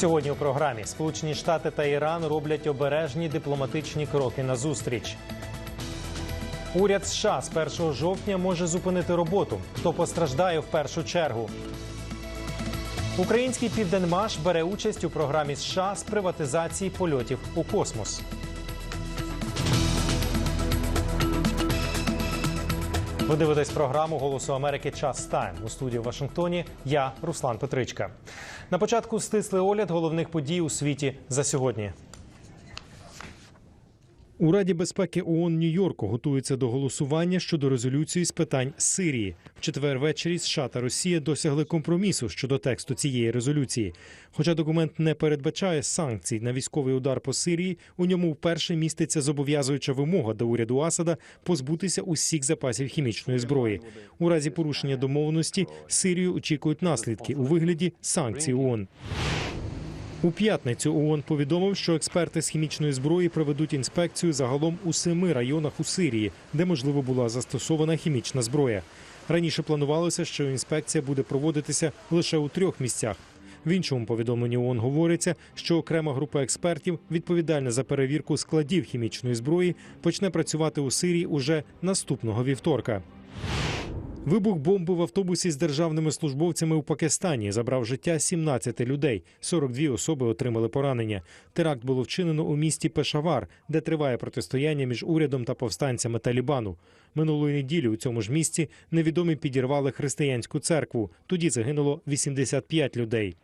Сьогодні у програмі Сполучені Штати та Іран роблять обережні дипломатичні кроки на зустріч. Уряд США з 1 жовтня може зупинити роботу. Хто постраждає в першу чергу? Український південмаш бере участь у програмі США з приватизації польотів у космос. Ви дивитесь програму Голосу Америки Час Тайм у студії в Вашингтоні. Я Руслан Петричка. На початку стислий огляд головних подій у світі за сьогодні. У Раді безпеки ООН Нью-Йорку готуються до голосування щодо резолюції з питань Сирії. В четвер ввечері США та Росія досягли компромісу щодо тексту цієї резолюції. Хоча документ не передбачає санкцій на військовий удар по Сирії, у ньому вперше міститься зобов'язуюча вимога до уряду Асада позбутися усіх запасів хімічної зброї. У разі порушення домовленості Сирію очікують наслідки у вигляді санкцій ООН. У п'ятницю ООН повідомив, що експерти з хімічної зброї проведуть інспекцію загалом у семи районах у Сирії, де можливо була застосована хімічна зброя. Раніше планувалося, що інспекція буде проводитися лише у трьох місцях. В іншому повідомленні ООН говориться, що окрема група експертів, відповідальна за перевірку складів хімічної зброї, почне працювати у Сирії уже наступного вівторка. Вибух бомби в автобусі з державними службовцями у Пакистані забрав життя 17 людей. 42 особи отримали поранення. Теракт було вчинено у місті Пешавар, де триває протистояння між урядом та повстанцями Талібану. Минулої неділі у цьому ж місті невідомі підірвали християнську церкву. Тоді загинуло 85 людей.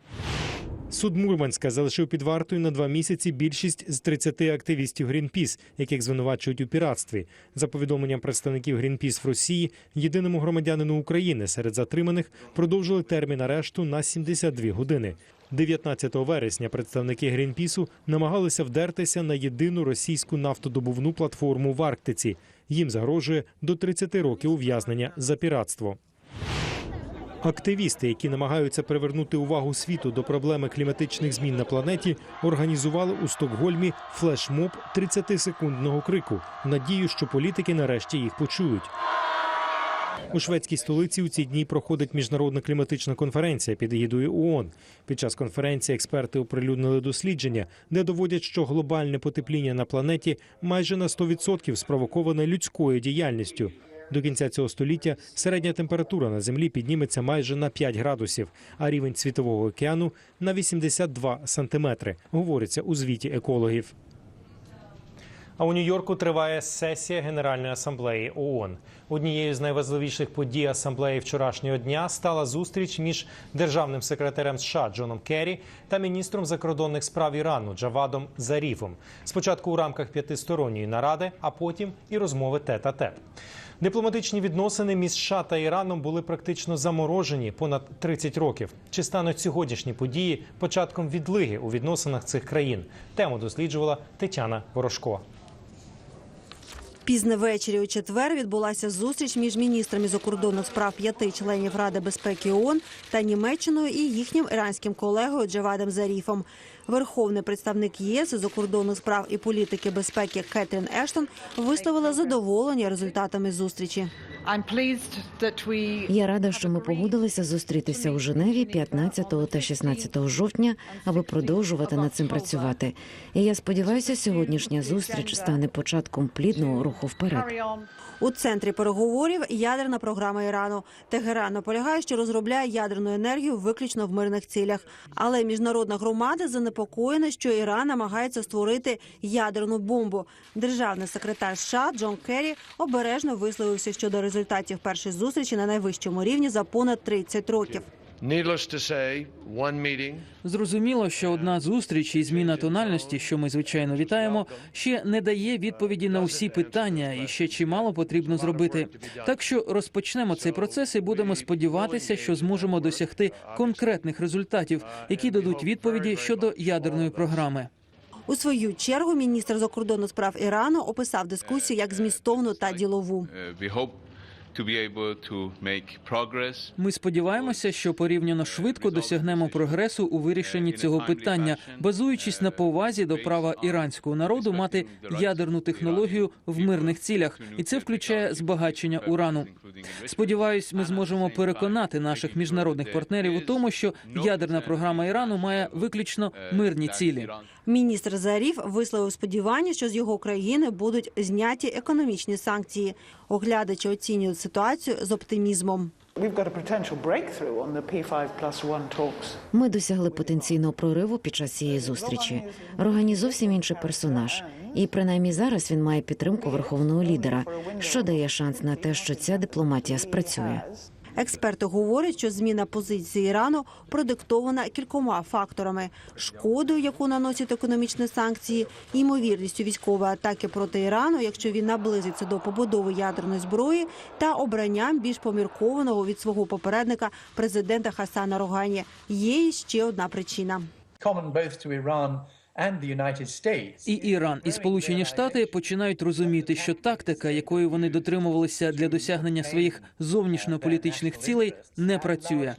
Суд Мурманська залишив під вартою на два місяці більшість з 30 активістів Грінпіс, яких звинувачують у піратстві. За повідомленням представників Грінпіс в Росії, єдиному громадянину України серед затриманих продовжили термін арешту на 72 години. 19 вересня представники Грінпісу намагалися вдертися на єдину російську нафтодобувну платформу в Арктиці. Їм загрожує до 30 років ув'язнення за піратство. Активісти, які намагаються привернути увагу світу до проблеми кліматичних змін на планеті, організували у Стокгольмі флешмоб 30-секундного крику надію, що політики нарешті їх почують. У шведській столиці у ці дні проходить міжнародна кліматична конференція під егідою ООН. Під час конференції експерти оприлюднили дослідження, де доводять, що глобальне потепління на планеті майже на 100% спровоковане людською діяльністю. До кінця цього століття середня температура на землі підніметься майже на 5 градусів, а рівень світового океану на 82 сантиметри. Говориться у звіті екологів. А у Нью-Йорку триває сесія Генеральної асамблеї ООН. Однією з найважливіших подій асамблеї вчорашнього дня стала зустріч між державним секретарем США Джоном Керрі та міністром закордонних справ Ірану Джавадом Заріфом. Спочатку у рамках п'ятисторонньої наради, а потім і розмови тет-а-тет. Дипломатичні відносини між США та Іраном були практично заморожені понад 30 років. Чи стануть сьогоднішні події початком відлиги у відносинах цих країн? Тему досліджувала Тетяна Ворожко. Пізне ввечері у четвер відбулася зустріч між міністрами закордонних справ п'яти членів Ради безпеки ООН та Німеччиною і їхнім іранським колегою Джавадом Заріфом. Верховний представник ЄС закордонних справ і політики безпеки Кетрін Ештон висловила задоволення результатами зустрічі. Я рада, що ми погодилися зустрітися у Женеві 15 та 16 жовтня, аби продовжувати над цим працювати. І я сподіваюся, сьогоднішня зустріч стане початком плідного руху вперед. У центрі переговорів ядерна програма Ірану. Тегеран наполягає, що розробляє ядерну енергію виключно в мирних цілях. Але міжнародна громада занепокоєна, що Іран намагається створити ядерну бомбу. Державний секретар США Джон Керрі обережно висловився щодо результатів першої зустрічі на найвищому рівні за понад 30 років. Needless to say, one meeting Зрозуміло, що одна зустріч і зміна тональності, що ми звичайно вітаємо, ще не дає відповіді на усі питання, і ще чимало потрібно зробити. Так що розпочнемо цей процес і будемо сподіватися, що зможемо досягти конкретних результатів, які дадуть відповіді щодо ядерної програми. У свою чергу міністр закордонних справ Ірану описав дискусію як змістовну та ділову. Ми сподіваємося, що порівняно швидко досягнемо прогресу у вирішенні цього питання, базуючись на повазі до права іранського народу мати ядерну технологію в мирних цілях, і це включає збагачення урану. Сподіваюсь, ми зможемо переконати наших міжнародних партнерів у тому, що ядерна програма Ірану має виключно мирні цілі. Міністр Зарів висловив сподівання, що з його країни будуть зняті економічні санкції. Оглядачі оцінюють ситуацію з оптимізмом. We've got a potential breakthrough on the P5 plus one talks. Ми досягли потенційного прориву під час цієї зустрічі. Рогані зовсім інший персонаж, і принаймні зараз він має підтримку верховного лідера, що дає шанс на те, що ця дипломатія спрацює. Експерти говорять, що зміна позиції Ірану продиктована кількома факторами: шкодою, яку наносять економічні санкції, ймовірністю військової атаки проти Ірану, якщо він наблизиться до побудови ядерної зброї, та обранням більш поміркованого від свого попередника президента Хасана Рогані. Є ще одна причина. І Іран і Сполучені Штати починають розуміти, що тактика, якої вони дотримувалися для досягнення своїх зовнішньополітичних цілей, не працює.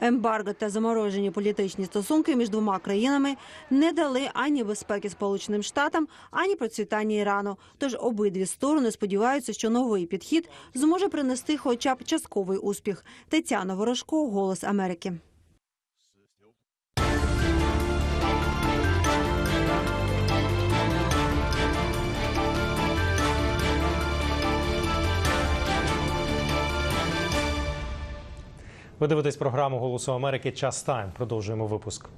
Ембарго та заморожені політичні стосунки між двома країнами не дали ані безпеки Сполученим Штатам, ані процвітання Ірану. Тож обидві сторони сподіваються, що новий підхід зможе принести хоча б частковий успіх. Тетяна Ворожко, Голос Америки. Ви дивитесь програму Голосу Америки. Час тайм. Продовжуємо випуск.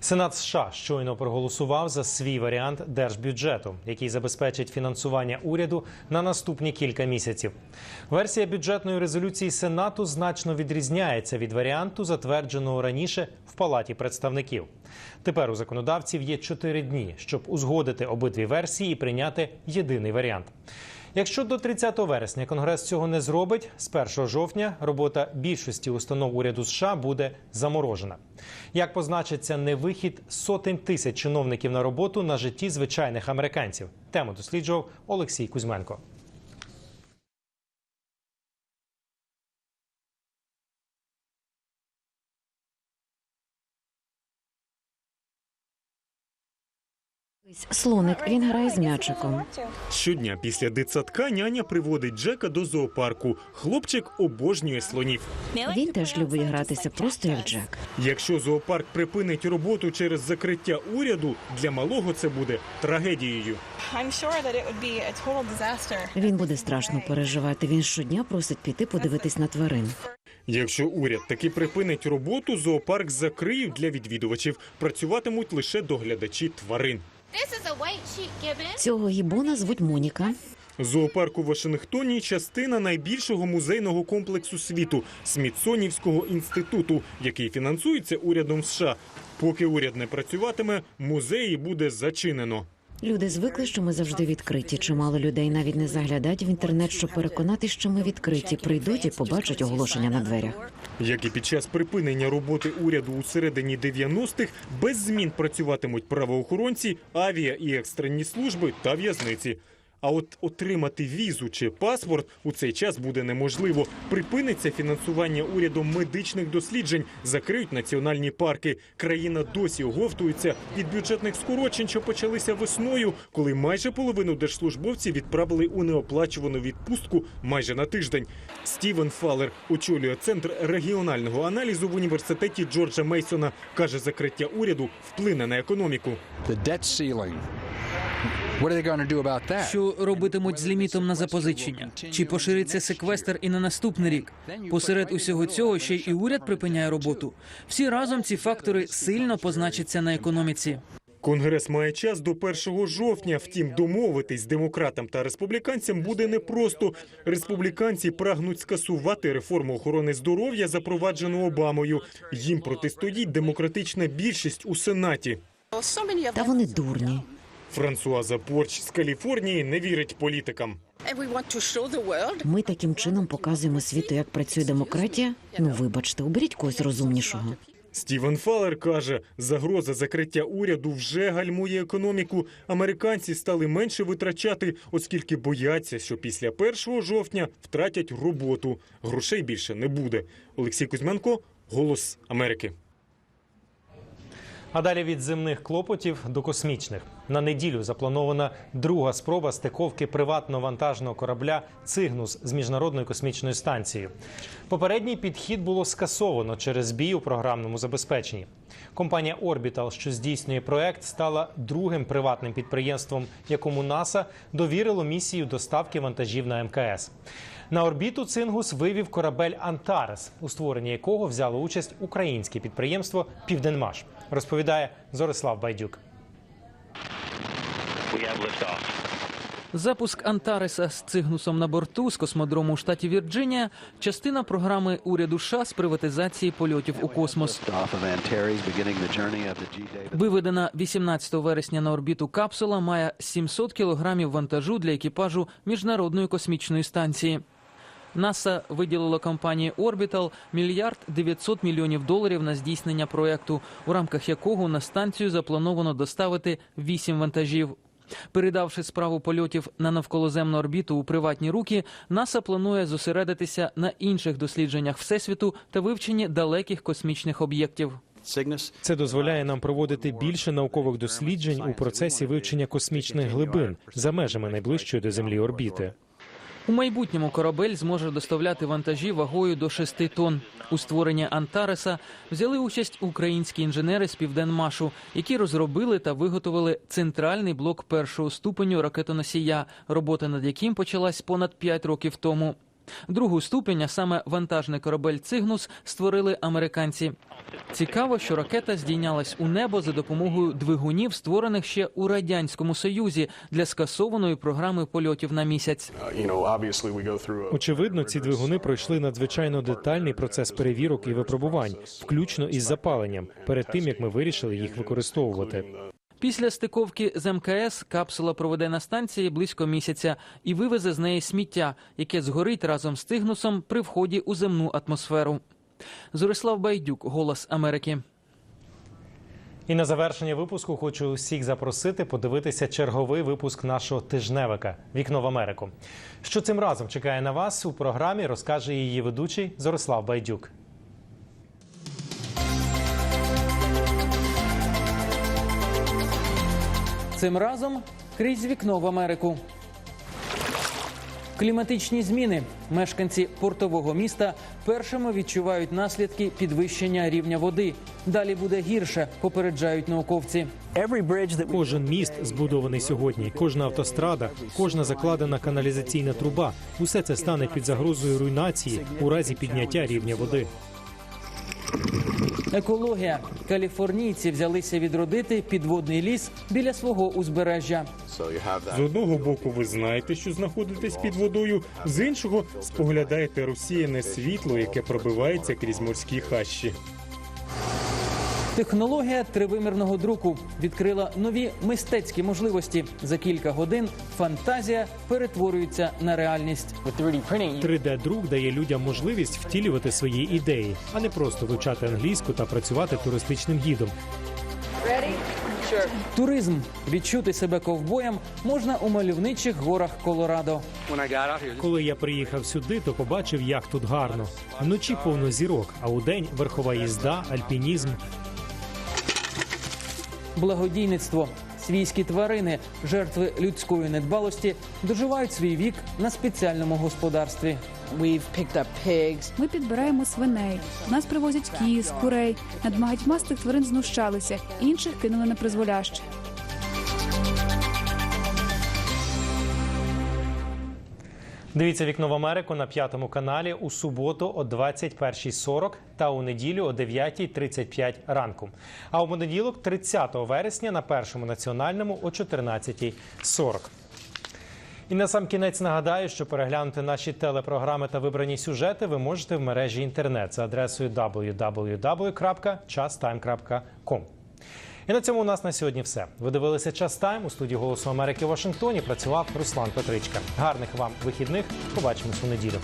Сенат США щойно проголосував за свій варіант держбюджету, який забезпечить фінансування уряду на наступні кілька місяців. Версія бюджетної резолюції Сенату значно відрізняється від варіанту, затвердженого раніше в Палаті представників. Тепер у законодавців є чотири дні, щоб узгодити обидві версії і прийняти єдиний варіант. Якщо до 30 вересня Конгрес цього не зробить, з 1 жовтня робота більшості установ уряду США буде заморожена. Як позначиться невихід сотень тисяч чиновників на роботу на житті звичайних американців? Тему досліджував Олексій Кузьменко. Слоник він грає з м'ячиком. Щодня після дитсадка няня приводить Джека до зоопарку. Хлопчик обожнює слонів. Він теж любить гратися просто як Джек. Якщо зоопарк припинить роботу через закриття уряду, для малого це буде трагедією. Він буде страшно переживати. Він щодня просить піти подивитись на тварин. Якщо уряд таки припинить роботу, зоопарк закриють для відвідувачів. Працюватимуть лише доглядачі тварин. Цього гібона звуть Моніка. Зоопарк у Вашингтоні частина найбільшого музейного комплексу світу Смітсонівського інституту, який фінансується урядом США. Поки уряд не працюватиме, музеї буде зачинено. Люди звикли, що ми завжди відкриті. Чимало людей навіть не заглядають в інтернет, щоб переконати, що ми відкриті. Прийдуть і побачать оголошення на дверях. Як і під час припинення роботи уряду у середині 90-х, без змін працюватимуть правоохоронці, авіа і екстрені служби та в'язниці. А от отримати візу чи паспорт у цей час буде неможливо. Припиниться фінансування урядом медичних досліджень, закриють національні парки. Країна досі оговтується від бюджетних скорочень, що почалися весною, коли майже половину держслужбовців відправили у неоплачувану відпустку майже на тиждень. Стівен Фалер очолює центр регіонального аналізу в університеті Джорджа Мейсона. каже, закриття уряду вплине на економіку. Що робитимуть з лімітом на запозичення? Чи пошириться секвестр і на наступний рік? Посеред усього цього ще й уряд припиняє роботу. Всі разом ці фактори сильно позначаться на економіці. Конгрес має час до 1 жовтня. Втім, домовитись демократам та республіканцям буде непросто. Республіканці прагнуть скасувати реформу охорони здоров'я, запроваджену Обамою. Їм протистоїть демократична більшість у сенаті. Та вони дурні. Франсуаза Порч з Каліфорнії не вірить політикам. Ми таким чином показуємо світу, як працює демократія. Ну, вибачте, оберіть когось розумнішого. Стівен Фалер каже, загроза закриття уряду вже гальмує економіку. Американці стали менше витрачати, оскільки бояться, що після 1 жовтня втратять роботу. Грошей більше не буде. Олексій Кузьменко, Голос Америки. А далі від земних клопотів до космічних. На неділю запланована друга спроба стиковки приватного вантажного корабля Цигнус з міжнародною космічною станцією. Попередній підхід було скасовано через збій у програмному забезпеченні. Компанія Orbital, що здійснює проект, стала другим приватним підприємством, якому НАСА довірило місію доставки вантажів на МКС. На орбіту Цингус вивів корабель Антарес, у створенні якого взяло участь українське підприємство Південмаш. Розповідає Зорислав Байдюк. Запуск Антареса з цигнусом на борту з космодрому у штаті Вірджинія частина програми уряду США з приватизації польотів у космос. Виведена 18 вересня на орбіту капсула має 700 кілограмів вантажу для екіпажу міжнародної космічної станції. НАСА виділило компанії Orbital мільярд 900 мільйонів доларів на здійснення проекту, у рамках якого на станцію заплановано доставити 8 вантажів. Передавши справу польотів на навколоземну орбіту у приватні руки, НАСА планує зосередитися на інших дослідженнях всесвіту та вивченні далеких космічних об'єктів. Це дозволяє нам проводити більше наукових досліджень у процесі вивчення космічних глибин за межами найближчої до Землі орбіти. У майбутньому корабель зможе доставляти вантажі вагою до 6 тонн. У створенні Антареса взяли участь українські інженери з Південмашу, які розробили та виготовили центральний блок першого ступеню ракетоносія, робота над яким почалась понад 5 років тому. Другу ступень, а саме вантажний корабель Цигнус, створили американці. Цікаво, що ракета здійнялась у небо за допомогою двигунів, створених ще у радянському союзі для скасованої програми польотів на місяць. Очевидно, ці двигуни пройшли надзвичайно детальний процес перевірок і випробувань, включно із запаленням, перед тим як ми вирішили їх використовувати. Після стиковки з МКС капсула проведе на станції близько місяця і вивезе з неї сміття, яке згорить разом з тигнусом при вході у земну атмосферу. Зорислав Байдюк, Голос Америки. І на завершення випуску хочу усіх запросити подивитися черговий випуск нашого тижневика Вікно в Америку. Що цим разом чекає на вас у програмі, розкаже її ведучий Зорислав Байдюк. Цим разом крізь вікно в Америку. Кліматичні зміни. Мешканці портового міста першими відчувають наслідки підвищення рівня води. Далі буде гірше, попереджають науковці. Кожен міст збудований сьогодні, кожна автострада, кожна закладена каналізаційна труба усе це стане під загрозою руйнації у разі підняття рівня води. Екологія. Каліфорнійці взялися відродити підводний ліс біля свого узбережжя. З одного боку, ви знаєте, що знаходитесь під водою, з іншого споглядаєте розсіяне світло, яке пробивається крізь морські хащі. Технологія тривимірного друку відкрила нові мистецькі можливості. За кілька годин фантазія перетворюється на реальність. 3D-друк дає людям можливість втілювати свої ідеї, а не просто вивчати англійську та працювати туристичним гідом. Туризм відчути себе ковбоєм можна у мальовничих горах Колорадо. Коли я приїхав сюди, то побачив, як тут гарно. Вночі повно зірок, а удень верхова їзда, альпінізм. Благодійництво. Свійські тварини, жертви людської недбалості, доживають свій вік на спеціальному господарстві. Ми підбираємо свиней. Нас привозять кіз, курей. Над багатьма з тих тварин знущалися, інших кинули на призволяще. Дивіться вікно в Америку на п'ятому каналі у суботу о 21.40 та у неділю о 9.35 ранку. А у понеділок, 30 вересня, на першому національному о 14.40. І на сам кінець нагадаю, що переглянути наші телепрограми та вибрані сюжети ви можете в мережі інтернет за адресою www.chastime.com. І на цьому у нас на сьогодні все. Ви дивилися час тайм у студії Голосу Америки в Вашингтоні. Працював Руслан Петричка. Гарних вам вихідних. Побачимось у неділю.